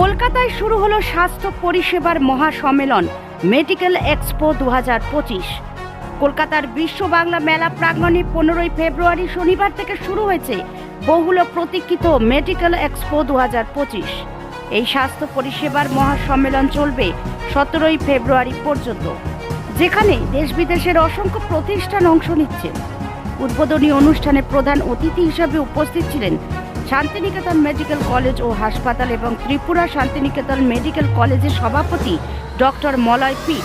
কলকাতায় শুরু হলো স্বাস্থ্য পরিষেবার মহাসম্মেলন, মেডিকেল এক্সপো দু হাজার পঁচিশ। কলকাতার বিশ্ব বাংলা মেলা প্রাঙ্গণে পনেরোই ফেব্রুয়ারি শনিবার থেকে শুরু হয়েছে বহুল প্রতীক্ষিত মেডিকেল এক্সপো দু হাজার পঁচিশ। এই স্বাস্থ্য পরিষেবার মহাসম্মেলন চলবে সতেরোই ফেব্রুয়ারি পর্যন্ত, যেখানে দেশ বিদেশের অসংখ্য প্রতিষ্ঠান অংশ নিচ্ছে। উদ্বোধনী অনুষ্ঠানে প্রধান অতিথি হিসাবে উপস্থিত ছিলেন শান্তিনিকেতন মেডিকেল কলেজ ও হাসপাতাল এবং ত্রিপুরা শান্তিনিকেতন মেডিকেল কলেজের সভাপতি ডক্টর মলয় পি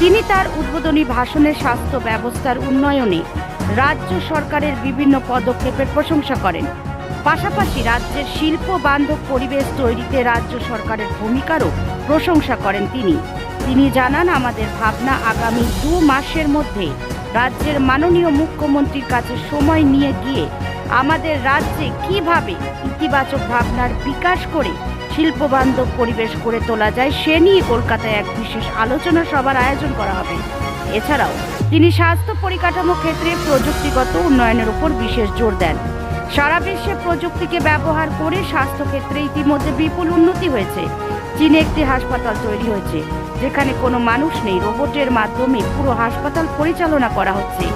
তিনি তার উদ্বোধনী ভাষণে স্বাস্থ্য ব্যবস্থার উন্নয়নে রাজ্য সরকারের বিভিন্ন পদক্ষেপের প্রশংসা করেন। পাশাপাশি রাজ্যের শিল্প, বান্ধব পরিবেশ তৈরিতে রাজ্য সরকারের ভূমিকারও প্রশংসা করেন তিনি। তিনি জানান, আমাদের ভাবনা আগামী দু মাসের মধ্যে রাজ্যের মাননীয় মুখ্যমন্ত্রীর কাছে সময় নিয়ে গিয়ে আমাদের রাজ্যে কীভাবে ইতিবাচক ভাবনার বিকাশ করে শিল্পবান্ধব পরিবেশ গড়ে তোলা যায় সে নিয়ে কলকাতায় এক বিশেষ আলোচনা সভার আয়োজন করা হবে। এছাড়াও তিনি স্বাস্থ্য পরিকাঠামো ক্ষেত্রে প্রযুক্তিগত উন্নয়নের উপর বিশেষ জোর দেন। সারা বিশ্বে প্রযুক্তিকে ব্যবহার করে স্বাস্থ্য ক্ষেত্রে ইতিমধ্যে বিপুল উন্নতি হয়েছে। চীনে একটি হাসপাতাল তৈরি হয়েছে, যেখানে কোনো মানুষ নেই। রোবটের মাধ্যমে পুরো হাসপাতাল পরিচালনা করা হচ্ছে।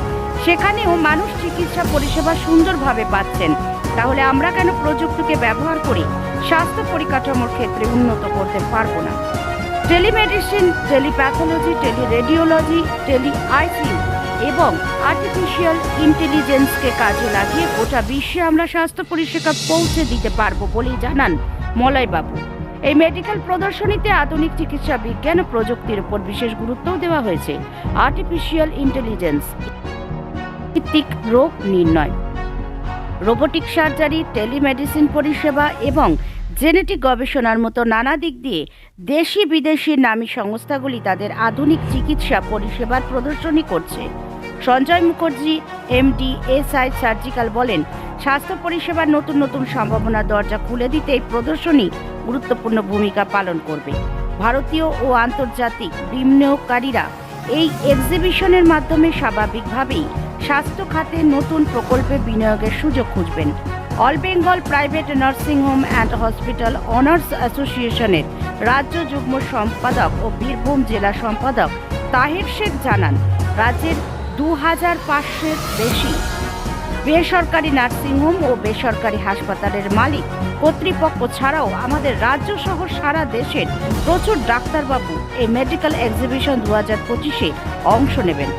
সেখানেও মানুষ চিকিৎসা পরিষেবা সুন্দরভাবে পাচ্ছেন। তাহলে আমরা কেন প্রযুক্তিকে ব্যবহার করে স্বাস্থ্য পরিকাঠামোর ক্ষেত্রে উন্নত করতে পারব না? Telemedicine, telepathology, teleradiology tele ICU এবং আর্টিফিশিয়াল ইন্টেলিজেন্সকে কাজে লাগিয়ে গোটা বিশ্বে আমরা স্বাস্থ্য পরিষেবা পৌঁছে দিতে পারব বলেই জানান মলয়বাবু এই মেডিকেল প্রদর্শনীতে আধুনিক চিকিৎসা বিজ্ঞান ও প্রযুক্তির উপর বিশেষ গুরুত্বও দেওয়া হয়েছে। আর্টিফিশিয়াল ইন্টেলিজেন্স ভিত্তিক রোগ নির্ণয়। রোবোটিক সার্জারি, টেলিমেডিসিন পরিষেবা এবং জেনেটিক গবেষণার মতো নানা দিক দিয়ে দেশি বিদেশি নামী সংস্থাগুলি তাদের আধুনিক চিকিৎসা পরিষেবার প্রদর্শনী করছে। Sanjay Mukherjee, MD, SI surgical বলেন, স্বাস্থ্য পরিষেবার নতুন নতুন সম্ভাবনার দরজা খুলে দিতে এই প্রদর্শনী গুরুত্বপূর্ণ ভূমিকা পালন করবে। ভারতীয় ও আন্তর্জাতিক বিনিয়োগকারীরা এই এক্সিবিশনের মাধ্যমে স্বাভাবিকভাবেই স্বাস্থ্য খাতে নতুন প্রকল্পে বিনিয়োগের সুযোগ খুঁজবেন। All Bengal private nursing home and hospital owners অ্যাসোসিয়েশনের রাজ্য যুগ্ম সম্পাদক ও বীরভূম জেলা সম্পাদক তাহের শেখ জানান, রাজ্যের দু হাজার পাঁচশোর বেশি বেসরকারি নার্সিংহোম ও বেসরকারি হাসপাতালের মালিক কর্তৃপক্ষ ছাড়াও আমাদের রাজ্য সহ সারা দেশের প্রচুর ডাক্তারবাবু এই মেডিকেল এক্সিবিশন দু হাজার পঁচিশে অংশ নেবেন।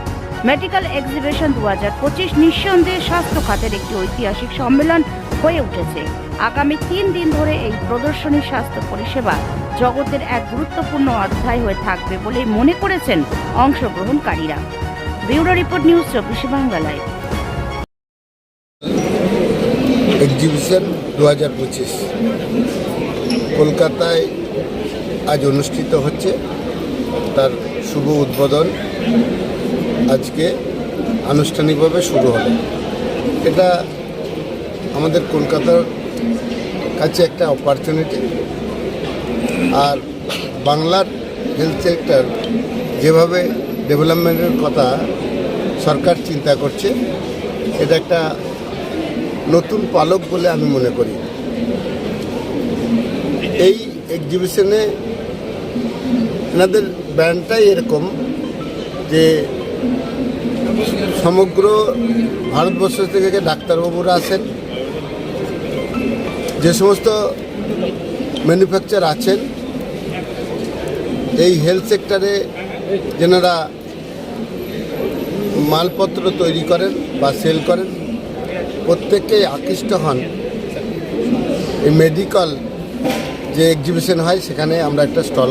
মেডিকেল এক্সিবিশন দু হাজার পঁচিশ নিঃসন্দেহে স্বাস্থ্য খাতের একটি ঐতিহাসিক সম্মেলন হয়ে উঠেছে। আগামী তিন দিন ধরে এই প্রদর্শনী স্বাস্থ্য পরিষেবা জগতের এক গুরুত্বপূর্ণ অধ্যায় হয়ে থাকবে বলে মনে করেছেন অংশগ্রহণকারীরা। ব্যুরো রিপোর্ট নিউজ চব্বিশে বাংলায় এক্সিবিশন দু হাজার পঁচিশ। কলকাতায় আজ অনুষ্ঠিত হচ্ছে তার শুভ উদ্বোধন। আজকে আনুষ্ঠানিকভাবে শুরু হবে। এটা আমাদের কলকাতার কাছে একটা অপরচুনিটি আর বাংলার হেলথ সেক্টর যেভাবে ডেভেলপমেন্টের কথা সরকার চিন্তা করছে, এটা একটা নতুন পালক বলে আমি মনে করি। এই এক্সিবিশনে এনাদের ব্যান্ডটাই এরকম যে সমগ্র ভারতবর্ষ থেকে ডাক্তারবাবুরা আসেন যে সমস্ত ম্যানুফ্যাকচার আছেন, এই হেলথ সেক্টরে যেনারা মালপত্র তৈরি করেন বা সেল করেন প্রত্যেকেই আকৃষ্ট হন। এই মেডিকেল যে এক্সিবিশন হয়, সেখানে আমরা একটা স্টল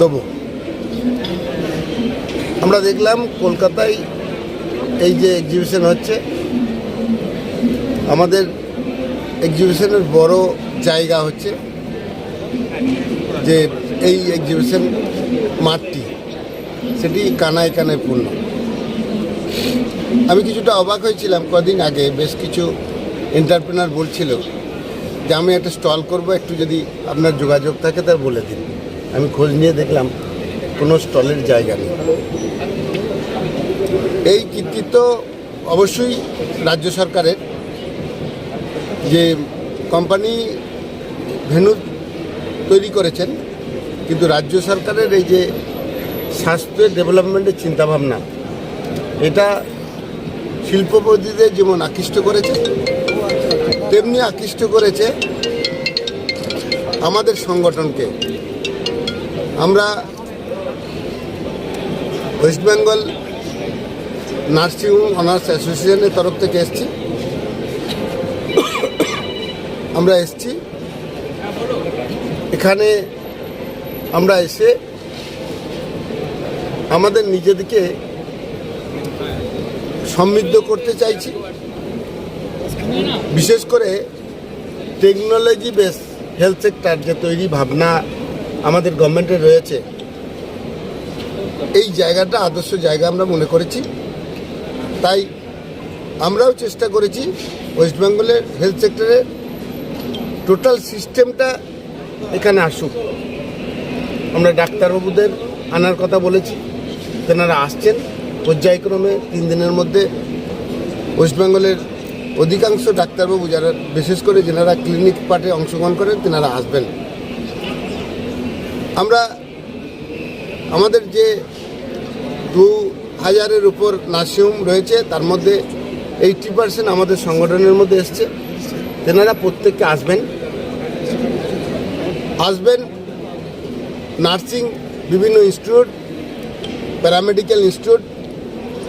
দেবো। আমরা দেখলাম কলকাতায় এই যে এক্সিবিশন হচ্ছে, আমাদের এক্সিবিশনের বড় জায়গা হচ্ছে যে এই এক্সিবিশন মাঠটি, সেটি কানায় কানায় পূর্ণ। আমি কিছুটা অবাক হয়েছিলাম কদিন আগে, বেশ কিছু এন্টারপ্রেনার বলছিল যে, আমি একটা স্টল করব, একটু যদি আপনার যোগাযোগ থাকে, তার বলে দিন। আমি খোঁজ নিয়ে দেখলাম, কোনো স্টলের জায়গা নেই। এই কৃতিত্ব অবশ্যই রাজ্য সরকারের যে কোম্পানি ভেনু তৈরি করেছেন, কিন্তু রাজ্য সরকারের এই যে, স্বাস্থ্য ডেভেলপমেন্টের চিন্তাভাবনা, এটা শিল্পপতিদের যেমন আকৃষ্ট করেছে, তেমনি আকৃষ্ট করেছে আমাদের সংগঠনকে। আমরা ওয়েস্ট বেঙ্গল নার্সিং অনার্স অ্যাসোসিয়েশনের তরফ থেকে এসেছি। আমরা এসছি। এখানে আমরা এসে আমাদের নিজেদেরকে সমৃদ্ধ করতে চাইছি। বিশেষ করে টেকনোলজি বেস হেলথ সেক্টর যে তৈরি ভাবনা আমাদের গভর্নমেন্টের রয়েছে, এই জায়গাটা আদর্শ জায়গা আমরা মনে করেছি। তাই আমরাও চেষ্টা করেছি ওয়েস্ট বেঙ্গলের হেলথ সেক্টরের টোটাল সিস্টেমটা এখানে আসুক। আমরা ডাক্তারবাবুদের আনার কথা বলেছি, তেনারা আসছেন। পর্যায়ক্রমে তিন দিনের মধ্যে ওয়েস্ট বেঙ্গলের অধিকাংশ ডাক্তারবাবু যারা, বিশেষ করে যেনারা ক্লিনিক পার্টে অংশগ্রহণ করেন, তেনারা আসবেন। আমরা আমাদের যে দু হাজারের উপর নার্সিংহোম রয়েছে, তার মধ্যে এইটি পার্সেন্ট আমাদের সংগঠনের মধ্যে এসছে। তেনারা প্রত্যেককে আসবেন। আসবেন নার্সিং বিভিন্ন ইনস্টিটিউট, প্যারামেডিক্যাল ইনস্টিটিউট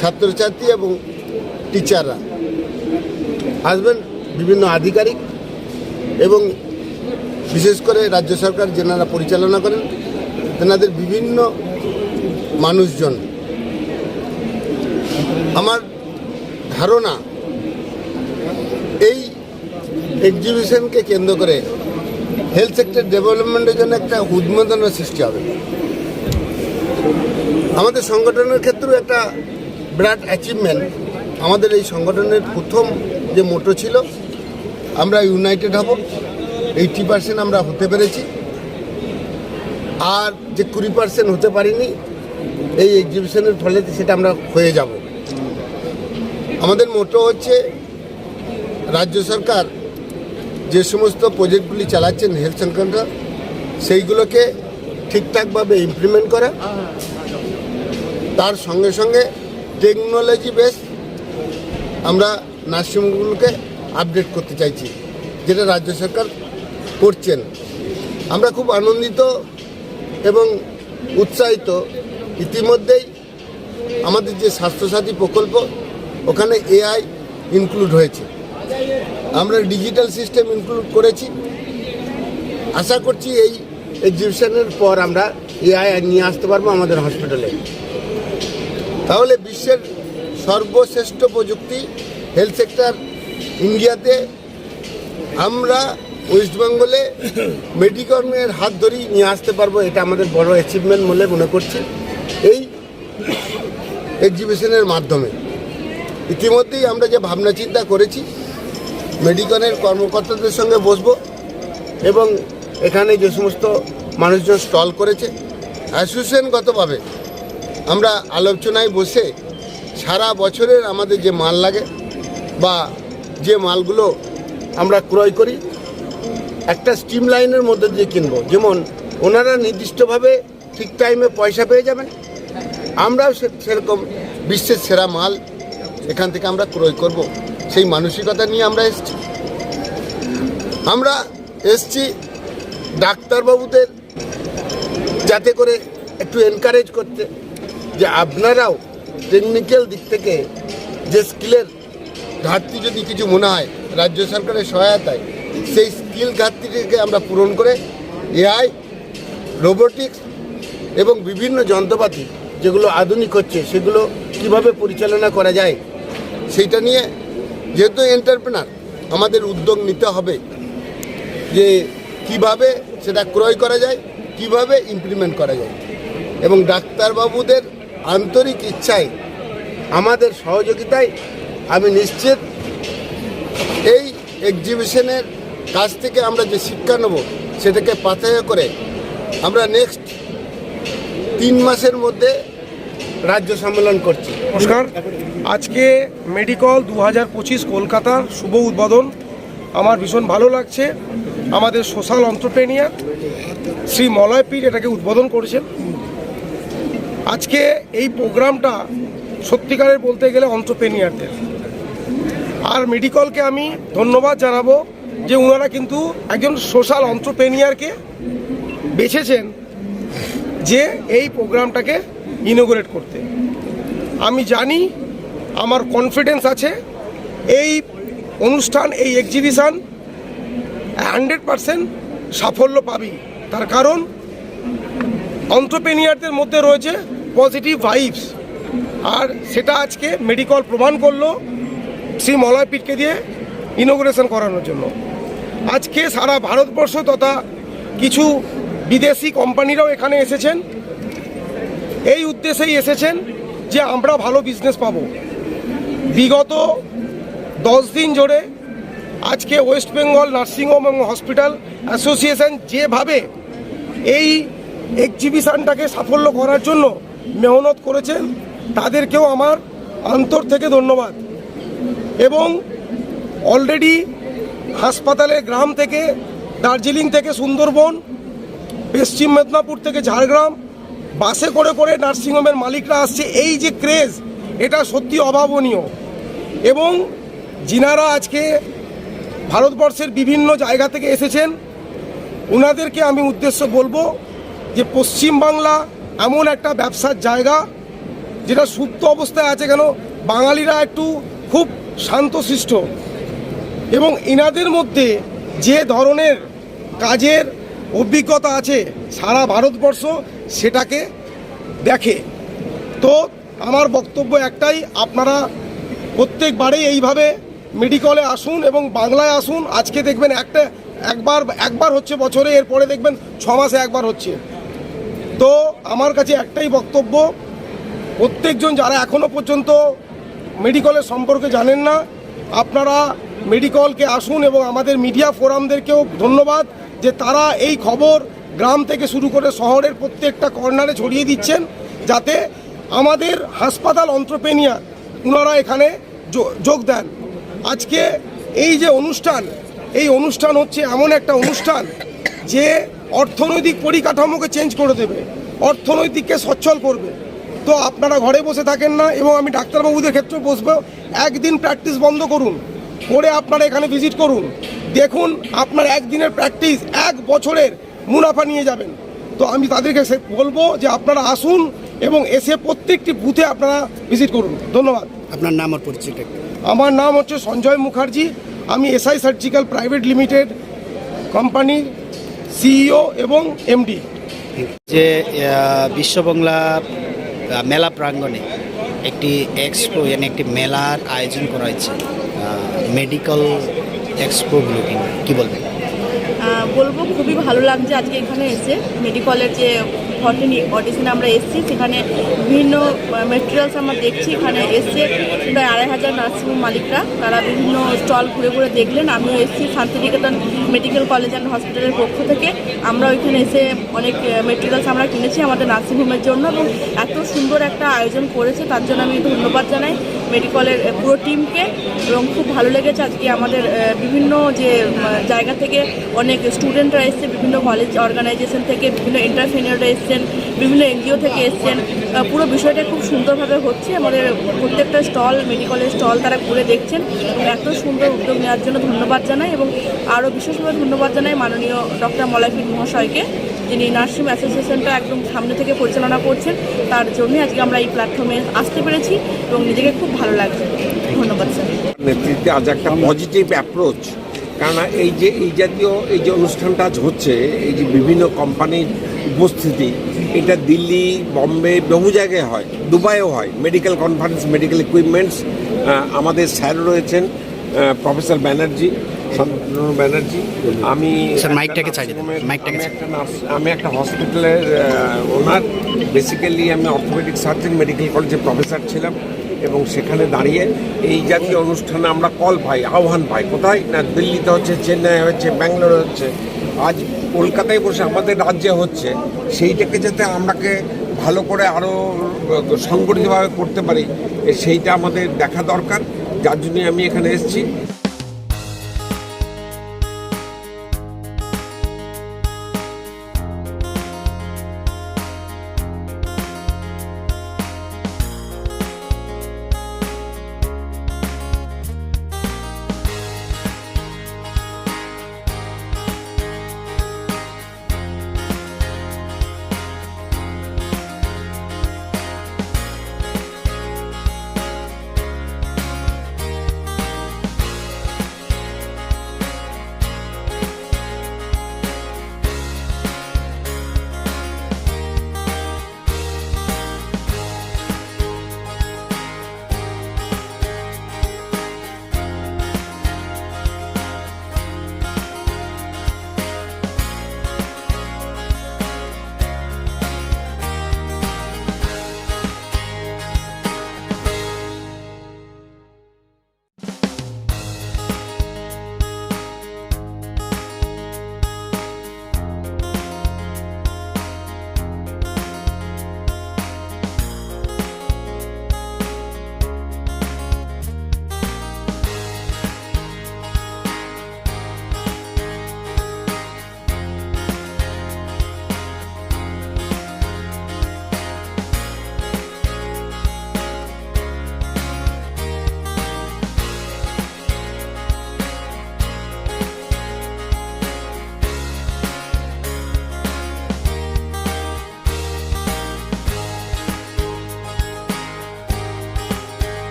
ছাত্রছাত্রী এবং টিচাররা। আসবেন বিভিন্ন আধিকারিক এবং বিশেষ করে রাজ্য সরকার যেনারা পরিচালনা করেন, তেনাদের বিভিন্ন মানুষজন। আমার ধারণা, এই এক্সিবিশনকে কেন্দ্র করে হেলথ সেক্টর ডেভেলপমেন্টের জন্য একটা উদ্বোধনের সৃষ্টি হবে। আমাদের সংগঠনের ক্ষেত্রেও একটা বিরাট অ্যাচিভমেন্ট আমাদের এই সংগঠনের প্রথম যে মোটো ছিল, আমরা ইউনাইটেড হব এইটি পার্সেন্ট আমরা হতে পেরেছি। আর যে কুড়ি পার্সেন্ট হতে পারিনি, এই এক্সিবিশনের ফলে সেটা আমরা হয়ে যাব। আমাদের মোটো হচ্ছে রাজ্য সরকার যে সমস্ত প্রজেক্টগুলি চালাচ্ছেন হেলথ সংক্রান্ত সেইগুলোকে ঠিকঠাকভাবে ইমপ্লিমেন্ট করা। তার সঙ্গে সঙ্গে টেকনোলজি বেস আমরা নার্সিংহোমগুলোকে আপডেট করতে চাইছি, যেটা রাজ্য সরকার করছেন। আমরা খুব আনন্দিত এবং উৎসাহিত। ইতিমধ্যেই আমাদের যে স্বাস্থ্যসাথী প্রকল্প, ওখানে এআই ইনক্লুড হয়েছে। আমরা ডিজিটাল সিস্টেম ইনক্লুড করেছি। আশা করছি এই এক্সিবিশনের পর আমরা এআই নিয়ে আসতে পারব আমাদের হসপিটালে তাহলে বিশ্বের সর্বশ্রেষ্ঠ প্রযুক্তি হেলথ সেক্টর ইন্ডিয়াতে আমরা ওয়েস্ট বেঙ্গলে মেডিকর্মের হাত ধরেই নিয়ে আসতে পারব, এটা আমাদের বড় অ্যাচিভমেন্ট বলে মনে করছি। এই এক্সিবিশনের মাধ্যমে। ইতিমধ্যেই আমরা যে ভাবনা চিন্তা করেছি মেডিকনের কর্মকর্তাদের সঙ্গে বসবো এবং এখানে যে সমস্ত মানুষজন স্টল করেছে। অ্যাসোসিয়েশনগতভাবে আমরা আলোচনায় বসে সারা বছরের আমাদের যে মাল লাগে বা যে মালগুলো আমরা ক্রয় করি, একটা স্টিম লাইনের মধ্যে দিয়ে কিনবো। যেমন ওনারা নির্দিষ্টভাবে ঠিক টাইমে পয়সা পেয়ে যাবেন। আমরাও সেরকম বিশ্বের সেরা মাল এখান থেকে আমরা ক্রয় করব। সেই মানসিকতা নিয়ে আমরা এসেছি। আমরা এসছি ডাক্তারবাবুদের যাতে করে একটু এনকারেজ করতে যে আপনারাও টেকনিক্যাল দিক থেকে যে স্কিলের ঘাটতি যদি কিছু মনে হয়, রাজ্য সরকারের সহায়তায়, সেই স্কিল ঘাটতিটিকে আমরা পূরণ করে এআই রোবোটিক্স এবং বিভিন্ন যন্ত্রপাতি যেগুলো আধুনিক হচ্ছে, সেগুলো কীভাবে পরিচালনা করা যায়, সেইটা নিয়ে যেহেতু এন্টারপ্রেনার আমাদের উদ্যোগ নিতে হবে যে কীভাবে সেটা ক্রয় করা যায়, কীভাবে ইমপ্লিমেন্ট করা যায় এবং ডাক্তারবাবুদের আন্তরিক ইচ্ছায়, আমাদের সহযোগিতায় আমি নিশ্চিত এই এক্সিবিশনের কাছ থেকে আমরা যে শিক্ষা নেব, সেটাকে পাথেয় করে আমরা নেক্সট তিন মাসের মধ্যে রাজ্য সম্মেলন করছি। নমস্কার। আজকে মেডিকল দু হাজার পঁচিশ কলকাতার শুভ উদ্বোধন। আমার ভীষণ ভালো লাগছে। আমাদের সোশ্যাল অন্টারপ্রেনিয়ার শ্রী মলয় পীর এটাকে উদ্বোধন করেছেন। আজকে এই প্রোগ্রামটা সত্যিকারের বলতে গেলে অন্টারপ্রেনিয়ারদের আর মেডিকলকে আমি ধন্যবাদ জানাব যে ওনারা কিন্তু একজন সোশ্যাল অন্টারপ্রেনিয়ারকে বেছেছেন যে এই প্রোগ্রামটাকে ইনোগ্রেট করতে। আমি জানি আমার কনফিডেন্স আছে, এই অনুষ্ঠান, এই এক্সিবিশান হান্ড্রেড পারসেন্ট সাফল্য পাবি তার কারণ অন্টারপ্রেনিয়ারদের মধ্যে রয়েছে পজিটিভ ভাইবস আর সেটা আজকে মেডিকল প্রমাণ করল শ্রী মলয় পীঠকে দিয়ে ইনোগ্রেশন করানোর জন্য। আজকে সারা ভারতবর্ষ তথা কিছু বিদেশি কোম্পানিরাও এখানে এসেছেন। এই উদ্দেশ্যেই এসেছেন যে আমরা ভালো বিজনেস পাবো। বিগত দশ দিন ধরে আজকে ওয়েস্ট বেঙ্গল নার্সিংহোম এবং হসপিটাল অ্যাসোসিয়েশন যেভাবে এই এক্সিবিশনটাকে সাফল্য করার জন্য মেহনত করেছেন, তাদেরকেও আমার অন্তর থেকে ধন্যবাদ। এবং অলরেডি হাসপাতালে গ্রাম থেকে, দার্জিলিং থেকে সুন্দরবন, পশ্চিম মেদিনীপুর থেকে ঝাড়গ্রাম, বাসে করে করে নার্সিংহোমের মালিকরা আসছে। এই যে ক্রেজ এটা সত্যি অভাবনীয়। এবং যিনারা আজকে ভারতবর্ষের বিভিন্ন জায়গা থেকে এসেছেন ওনাদেরকে আমি উদ্দেশ্য বলব যে পশ্চিম বাংলা এমন একটা ব্যবসার জায়গা যেটা সুপ্ত অবস্থায় আছে কেন? বাঙালিরা একটু খুব শান্তশিষ্ট। এবং ইনাদের মধ্যে যে ধরনের কাজের অভিজ্ঞতা আছে সারা ভারতবর্ষ সেটাকে দেখে। তো আমার বক্তব্য একটাই, আপনারা প্রত্যেকবারেই এইভাবে মেডিকেলে আসুন এবং বাংলায় আসুন। আজকে দেখবেন একটা, একবার একবার হচ্ছে বছরে, এরপরে দেখবেন ছ মাসে একবার হচ্ছে। তো আমার কাছে একটাই বক্তব্য, প্রত্যেকজন যারা এখনও পর্যন্ত মেডিকেলের সম্পর্কে জানেন না, আপনারা মেডিকেলকে আসুন এবং আমাদের মিডিয়া ফোরামদেরকেও ধন্যবাদ যে তারা এই খবর গ্রাম থেকে শুরু করে শহরের প্রত্যেকটা কর্নারে ছড়িয়ে দিচ্ছেন যাতে আমাদের হাসপাতাল অন্ত্রপেনিয়ার ওনারা এখানে যোগ দেন। আজকে এই যে অনুষ্ঠান, এই অনুষ্ঠান হচ্ছে এমন একটা অনুষ্ঠান যে অর্থনৈতিক পরিকাঠামোকে চেঞ্জ করে দেবে অর্থনৈতিককে সচ্ছল করবে। তো আপনারা ঘরে বসে থাকেন না এবং আমি ডাক্তারবাবুদের ক্ষেত্রে বসবো একদিন প্র্যাকটিস বন্ধ করুন করে আপনারা এখানে ভিজিট করুন। দেখুন আপনার একদিনের প্র্যাকটিস এক বছরের মুনাফা নিয়ে যাবেন। তো আমি তাদেরকে সে- বলব যে আপনারা আসুন এবং এসে প্রত্যেকটি বুথে আপনারা ভিজিট করুন। ধন্যবাদ। আপনার নাম আর একটু। আমার নাম হচ্ছে সঞ্জয় মুখার্জি আমি এসআই সার্জিক্যাল প্রাইভেট লিমিটেড কোম্পানির সিইও এবং এমডি। যে বিশ্ববাংলা মেলা প্রাঙ্গণে একটি এক্সপো মানে একটি মেলার আয়োজন করা হয়েছে। মেডিকেল এক্সপোগুলো কি বলবেন? বলব খুবই ভালো লাগছে আজকে এখানে এসে। মেডিকেলের যে ফর্টিন অডিশনে আমরা এসেছি, সেখানে বিভিন্ন মেটেরিয়ালস আমরা দেখছি, এখানে এসছে প্রায় আড়াই হাজার নার্সিংহোম মালিকরা। তারা বিভিন্ন স্টল ঘুরে ঘুরে দেখলেন, আমিও এসেছি শান্তিনিকেতন মেডিকেল কলেজ অ্যান্ড হসপিটালের পক্ষ থেকে। আমরা ওইখানে এসে অনেক মেটেরিয়ালস আমরা কিনেছি আমাদের নার্সিংহোমের জন্য এবং এত সুন্দর একটা আয়োজন করেছে, তার জন্য আমি ধন্যবাদ জানাই। মেডিকেলের পুরো টিমকে এবং খুব ভালো লেগেছে আজকে আমাদের বিভিন্ন যে জায়গা থেকে অনেক স্টুডেন্টরা এসছে বিভিন্ন কলেজ অর্গানাইজেশন থেকে, বিভিন্ন এন্টারপ্রেনিয়ররা এসছেন, বিভিন্ন এনজিও থেকে এসছেন। পুরো বিষয়টা খুব সুন্দরভাবে হচ্ছে। আমাদের প্রত্যেকটা স্টল, মেডিকেলের স্টল তারা ঘুরে দেখছেন। এত সুন্দর উদ্যোগ নেওয়ার জন্য ধন্যবাদ জানাই এবং আরও বিশেষভাবে ধন্যবাদ জানাই মাননীয় ডক্টর মলাফিদ মহাশয়কে। যিনি নার্সিং অ্যাসোসিয়েশনটা একদম সামনে থেকে পরিচালনা করছেন, তার জন্যই আজকে আমরা এই প্ল্যাটফর্মে আসতে পেরেছি এবং নিজেকে খুব ভালো লাগছে। ধন্যবাদ, স্যার। নেতৃত্বে আজ একটা পজিটিভ অ্যাপ্রোচ কেননা এই যে, এই জাতীয়, এই যে অনুষ্ঠানটা আজ হচ্ছে, এই যে বিভিন্ন কোম্পানির উপস্থিতি, এটা দিল্লি, বম্বে বহু জায়গায় হয়, দুবাইও হয় মেডিকেল কনফারেন্স মেডিকেল ইকুইপমেন্টস আমাদের স্যার রয়েছেন প্রফেসর ব্যানার্জি শান্তনু ব্যানার্জি আমি স্যার, মাইকটাকে দেন, মাইকটাকে আমি একটা আমি একটা হসপিটালের ওনার বেসিক্যালি আমি অর্থোপেডিক সার্জন মেডিকেল কলেজে প্রফেসর ছিলাম এবং সেখানে দাঁড়িয়ে এই জাতীয় অনুষ্ঠানে আমরা কল পাই আহ্বান পাই। কোথায়? না দিল্লিতে হচ্ছে চেন্নাই হচ্ছে ব্যাঙ্গালোরে হচ্ছে। আজ কলকাতায় বসে আমাদের রাজ্যে হচ্ছে সেইটাকে যাতে আমরাকে ভালো করে আরও সংগঠিতভাবে করতে পারি সেইটা আমাদের দেখা দরকার। যার জন্যই আমি এখানে এসেছি।